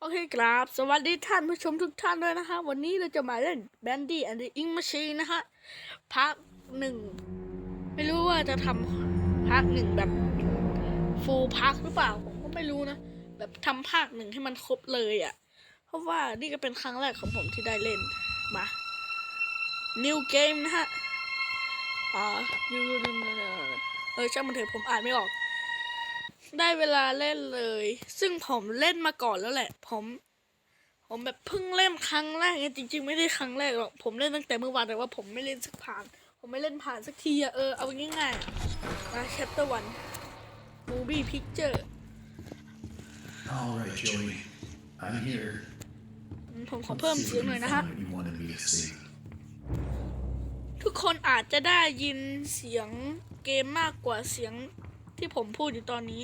โอเคครับ สวัสดีท่านผู้ชมทุกท่านด้วยนะคะวันนี้เราจะมาเล่น Bandy and the Ink Machine นะคะภาคหนึ่ง ไม่รู้ว่าจะทำภาคหนึ่งแบบ full ภาคหรือเปล่า ผมก็ไม่รู้นะ แบบทำภาคหนึ่งให้มันครบเลยอะ่ะ เพราะว่านี่ก็เป็นครั้งแรกของผมที่ได้เล่น มา New Game นะฮะ อ่าเออช่างมันเถอะผมอ่านไม่ออก ได้เวลาเล่นเลย ซึ่งผมเล่นมาก่อนแล้วแหละ ผม ผมแบบเพิ่งเล่นครั้งแรกไงจริง ๆ ไม่ได้ครั้งแรกหรอกผมเล่นตั้งแต่เมื่อวานแต่ว่าผมไม่เล่นสักผ่าน ผมไม่เล่นผ่านสักทีอะเออเอาง่ายๆอะมา chapter one movie picture All right, Joey. I'm here. อืมผมขอเพิ่มเสียงหน่อยนะฮะ What you wanted me to see. ทุกคนอาจจะได้ยินเสียงเกมมากกว่าเสียง ที่ผมพูดอยู่ตอนนี้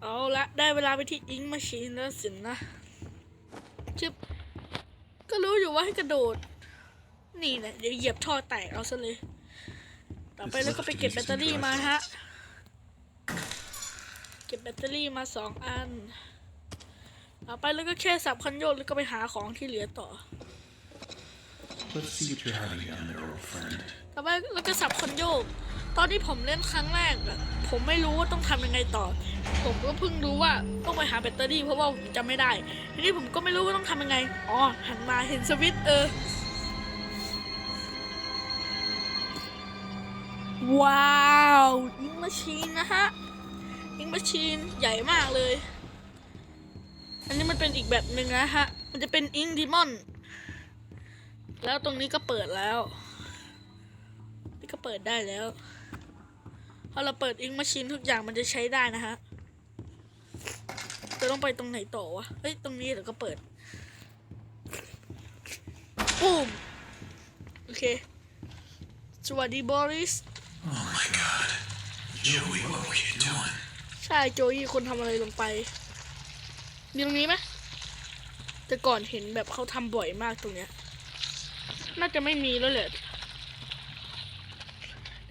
เอาละได้เวลาไปที่อิงมาชีนแล้วสินนะจึบก็รู้อยู่ว่าให้กระโดด นี่แหละเดี๋ยวเหยียบท่อแตกเอาซะเลย ต่อไปแล้วก็ไปเก็บแบตเตอรี่มาฮะ เก็บแบตเตอรี่มาสองอัน ต่อไปแล้วก็แค่สับคันโยกแล้วก็ไปหาของที่เหลือต่อ Let's see what you're having down there, old friend. ต่อไปเราจะสับคนโยก ตอนที่ผมเล่นครั้งแรกอะผมไม่รู้ว่าต้องทำยังไงต่อ ผมก็เพิ่งรู้ว่าต้องไปหาแบตเตอรี่เพราะว่าผมจำไม่ได้ ทีนี้ผมก็ไม่รู้ว่าต้องทำยังไง อ๋อ หันมาเห็นสวิตช์เออ ว้าวยิงมาชีนนะฮะยิงมาชีนใหญ่มากเลย อันนี้มันเป็นอีกแบบหนึ่งนะฮะ มันจะเป็นอิงดิมอน แล้วตรงนี้ก็เปิดแล้ว นี่ก็เปิดได้แล้ว พอเราเปิดอิงมาชินทุกอย่างมันจะใช้ได้นะฮะจะต้องไปตรงไหนต่อวะ เฮ้ย ตรงนี้เดี๋ยวก็เปิดปุ้มโอเค สวัสดีบอริส Oh my god. Joey, what were you doing? ใช่โจยี่คนทำอะไรลงไป มีตรงนี้ไหมแต่ก่อนเห็นแบบเขาทำบ่อยมากตรงเนี้ย น่าจะไม่มีแล้วแหละเ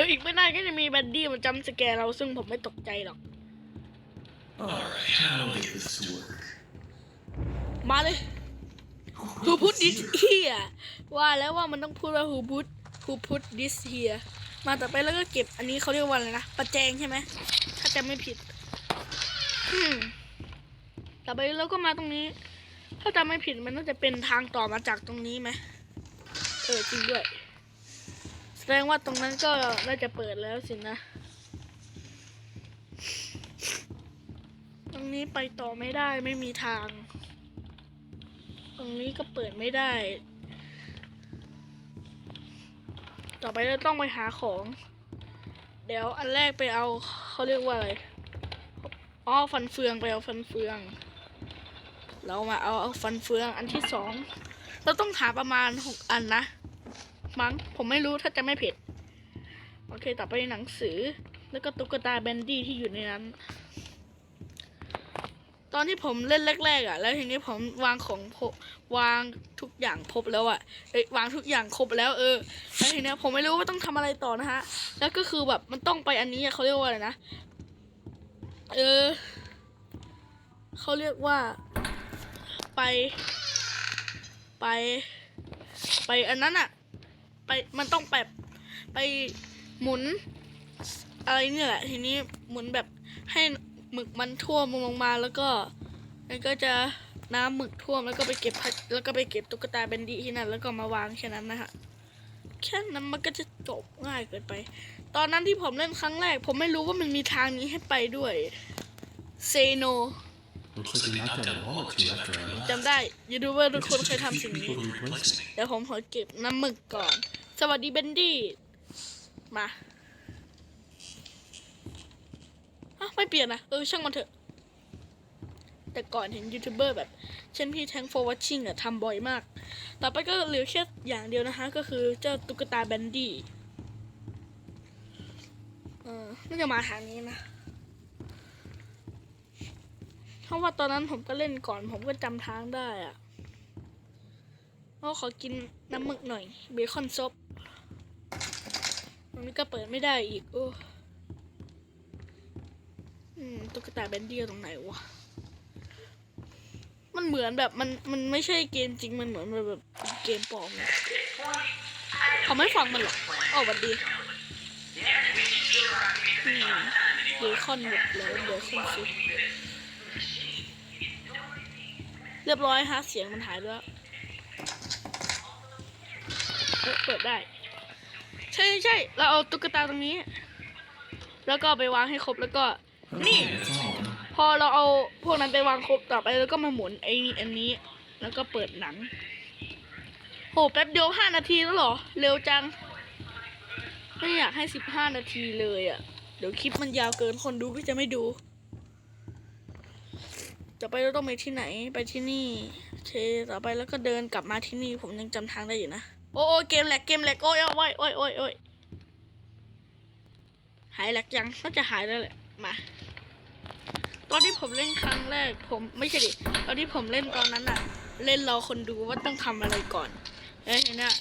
ดี๋ยวอีกไม่นานก็จะมีแบดดี้มาจำสแกร์เราซึ่งผมไม่ตกใจหรอก Alright, how do I get this to work? มาเลย Who put this here ว่าแล้วว่ามันต้องพูดว่า Who put Who put this here มาต่อไปแล้วก็เก็บอันนี้เขาเรียกว่าอะไรนะประแจงใช่ไหมถ้าจำไม่ผิดอืมต่อไปแล้วก็มาตรงนี้ ถ้าจำไม่ผิดมันน่าจะเป็นทางต่อมาจากตรงนี้ไหมเออจริงด้วยแส ดงว่าตรงนั้นก็น่าจะเปิดแล้วสินะ ตรงนี้ไปต่อไม่ได้ไม่มีทาง ตรงนี้ก็เปิดไม่ได้ ต่อไปเราต้องไปหาของ เดี๋ยวอันแรกไปเอาเขาเรียกว่าอะไรอ๋อฟันเฟืองไปเอาฟันเฟือง เรามาเอาเอาฟันเฟืองอันที่สอง เราต้องหาประมาณหกอันนะ มั้งผมไม่รู้ถ้าจะไม่ผิด โอเค ต่อไปหนังสือ แล้วก็ตุ๊กตาแบนดี้ที่อยู่ในนั้น ตอนที่ผมเล่นแรกๆอะ แล้วทีนี้ผมวางของวางทุกอย่างครบแล้วอะเอ้ยวางทุกอย่างครบแล้วเออแล้วทีนี้ผมไม่รู้ว่าต้องทำอะไรต่อนะฮะ แล้วก็คือแบบมันต้องไปอันนี้เขาเรียกว่าอะไรนะ เออเขาเรียกว่าไป ไป ไปอันนั้นอะ ไปมันต้องแบบไปหมุนอะไรเนี่ยแหละทีนี้หมุนแบบให้หมึกมันท่วมลงมาแล้วก็มันก็จะน้ำหมึกท่วมแล้วก็ไปเก็บพัดแล้วก็ไปเก็บตุ๊กตาเบนดี้ที่นั่นแล้วก็มาวางแค่นั้นนะฮะแค่นั้นมันก็จะจบง่ายเกินไป ตอนนั้นที่ผมเล่นครั้งแรก ผมไม่รู้ว่ามันมีทางนี้ให้ไปด้วยเซโน Looks like you knocked out a wall or two after I left. จำได้ยูทูบเบอร์ทุกคนเคยทำสิ่ง Few นี้ people to replace me. เดี๋ยวผมขอเก็บน้ำหมึกก่อน สวัสดีเบนดี้ มาอ้าวไม่เปลี่ยนนะ เออ ช่างมันเถอะ แต่ก่อนเห็นยูทูบเบอร์แบบ เช่นพี่แทง for watching อะทำบ่อยมาก ต่อไปก็เหลือแค่อย่างเดียวนะคะ ก็คือเจ้าตุ๊กตาแบนดี้เออน่จะมาทางนี้นะเพราะว่าตอนนั้นผมก็เล่นก่อน ผมก็จำทางได้อะก็ขอกินน้ำหมึกหน่อย เบคอนซบ รงนี้ก็เปิดไม่ได้อีก โอ้อืมตุ๊กตาแบนดี้ตรงไหนวะ มันเหมือนแบบมันมันไม่ใช่เกมจริงมันเหมือนแบบแบบเกมปลอมเขาไม่ฟังมันหรอกอ๋อวัดดีอืมเบคอนหมดแล้วเบคอนซุปเรียบร้อยฮะเสียงมันหายแล้ว เปิดได้ ใช่ใช่เราเอาตุ๊กตาตรงนี้ แล้วก็ไปวางให้ครบแล้วก็ นี่ พอเราเอาพวกนั้นไปวางครบต่อไปแล้วก็มาหมุนไอ้นี่อันนี้ แล้วก็เปิดหนังโหแป๊บเดียวห้านาทีแล้วหรอ เร็วจัง ไม่อยากให้สิบห้านาทีเลยอะ่ะ เดี๋ยวคลิปมันยาวเกินคนดูก็จะไม่ดูต่อไปเราต้องไปที่ไหนไปที่นี่โอเคต่อไปแล้วก็เดินกลับมาที่นี่ผมยังจำทางได้อยู่นะ โอ้โอเกมแหลกเกมแหลกโอ้ยโอ้ยโอ้ยโอ้ยายแหลกยังน่าจะหายแล้วแหละมาตอนที่ผมเล่นครั้งแรก ผมไม่ใช่ดิตอนที่ผมเล่นตอนนั้นอะเล่นรอคนดูว่าต้องทำอะไรก่อนแล้วทีเนี้ย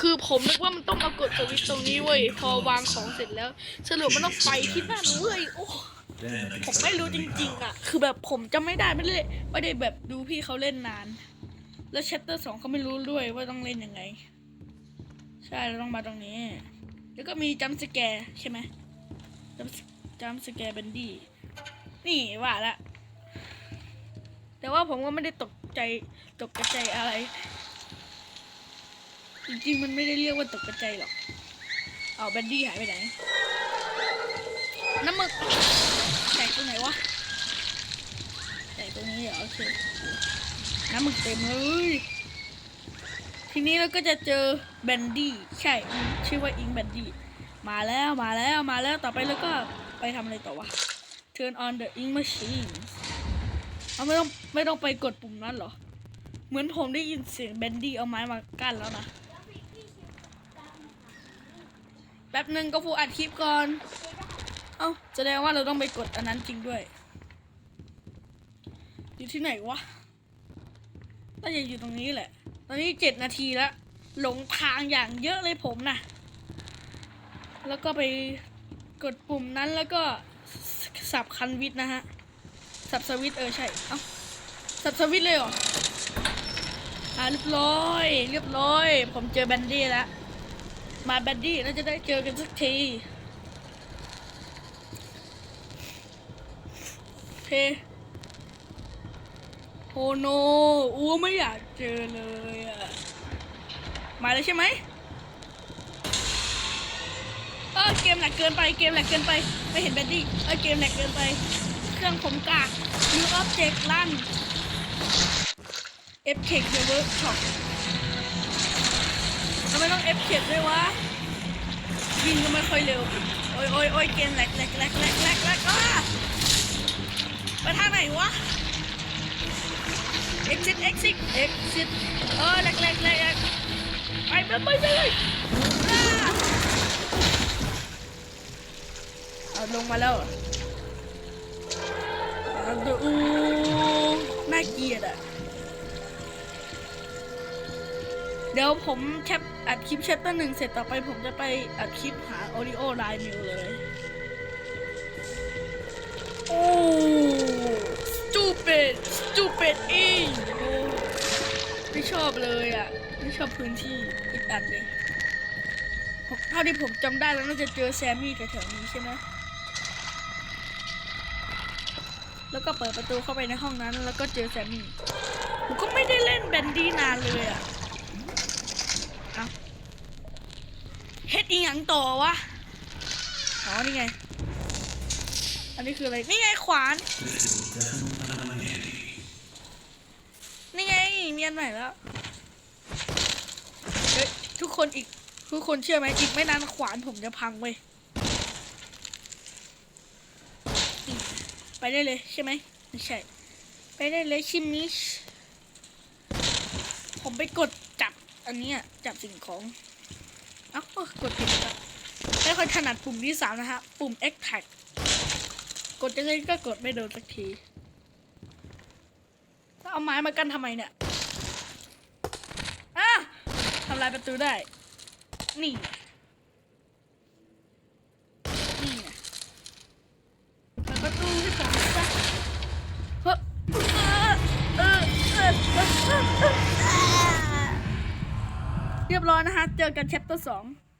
คือผมนึกว่ามันต้องมากดสวิตช์ตรงนี้เว้ยพอวางของเสร็จแล้วสรุปมันต้องไปที่นั่นเว้ยโอ้ผมไม่รู้จริงๆอะคือแบบผมจะไม่ได้ไม่ได้ไม่ได้แบบดูพี่เขาเล่นนาน แล้วแชปเตอร์สองเขาไม่รู้ด้วยว่าต้องเล่นยังไง ใช่เราต้องมาตรงนี้ แล้วก็มีจัมสแกร์ใช่ไหม จัมป์จัมป์สแกร์เบนดี้นี่ว่าละ แต่ว่าผมก็ไม่ได้ตกใจตกกระใจอะไร จริงๆ มันไม่ได้เรียกว่าตกกระใจหรอก เอาแบนดี้หายไปไหน น้ำมึกใส่ตรงไหนวะใส่ตรงนี้เหรอโอเคน้ำมึกเต็มเลยทีนี้เราก็จะเจอแบนดี้ใช่ ชื่อว่าอิงแบนดี้ มาแล้วมาแล้วมาแล้วต่อไปแล้วก็ไปทำอะไรต่อวะ turn on the ink machine เอาไม่ต้องไม่ต้องไปกดปุ่มนั้นเหรอ เหมือนผมได้ยินเสียงแบนดี้เอาไม้มากั้นแล้วนะ แป๊บหนึ่งก็ฟูอัดคลิปก่อน เอ้าแสดงว่าเราต้องไปกดอันนั้นจริงด้วย อยู่ที่ไหนวะน่าจะอยู่ตรงนี้แหละ ตอนนี้เจ็ดนาทีแล้ว หลงทางอย่างเยอะเลยผมนะ แล้วก็ไปกดปุ่มนั้นแล้วก็สับคันวิทนะฮะ สับสวิตเออใช่ เอ้า สับสวิตเลยเหรออ่าเรียบร้อย เรียบร้อย ผมเจอแบนดี้แล้ว มาแบนดี้น่าจะได้เจอกันสักทีเคโอ้โนอู้ไม่อยากเจอเลยอะมาแล้วใช่ไหม ออเกมแหลกเกินไปเกมแหลกเกินไปไม่เห็นแบดดี้เออเกมแหลกเกินไป เครื่องผมกากมีออฟเจกลั่นเอฟเคเดเวิร์กชอปทำไมต้องเอฟเคด้วยวะยิงก็ไม่ค่อยเร็ว โอ้ยโอ้ยโอ้ยเกมแหลกแหลกแหลกแหลกแหลกแหลกอะไปทางไหนวะ exit exit exit เออแหลกแหลกแหลกแหลกไปไปไปไปเลยอ่า เอาลงมาแล้วอู้น่าเกลียดอะ เดี๋ยวผมแคปอัดคลิปแชปเตอร์หนึ่งเสร็จต่อไปผมจะไปอัดคลิปหาโอริโอไลน์มิวเลย โอ้ stupid stupid อิงโอ้ไม่ชอบเลยอะ ไม่ชอบพื้นที่อีกอันเลยเท่าที่ผมจำได้แล้วน่าจะเจอแซมมี่แถวๆนี้ใช่ไหม แล้วก็เปิดประตูเข้าไปในห้องนั้น แล้วก็เจอแซมมี่ผมก็ไม่ได้เล่นแบนดี้นานเลยอะเอาเฮ็ดอีหยังต่อวะ อ๋อ นี่ไง อันนี้คืออะไร นี่ไงขวาน นี่ไงเมียนใหม่แล้วเฮ้ยทุกคนอีก ทุกคนเชื่อไหมอีกไม่นานขวานผมจะพังเว้ยนี่ ไปได้เลยใช่ไหมไม่ใช่ ไปได้เลยชิมิชผมไปกดจับอันนี้จับสิ่งของเอ้ากดผิดแล้วไม่ค่อยถนัดปุ่มที่สามนะฮะ ปุ่ม X tag กดยังไงก็กดไม่โดนสักทีแล้วเอาไม้มากั้นทำไมเนี่ยอะทำลายประตูได้ นี่ไงเปิดประตูให้ผมซะเฮ้อเออเออเอ เรียบร้อย นะคะ เจอกันแชปเตอร์สอง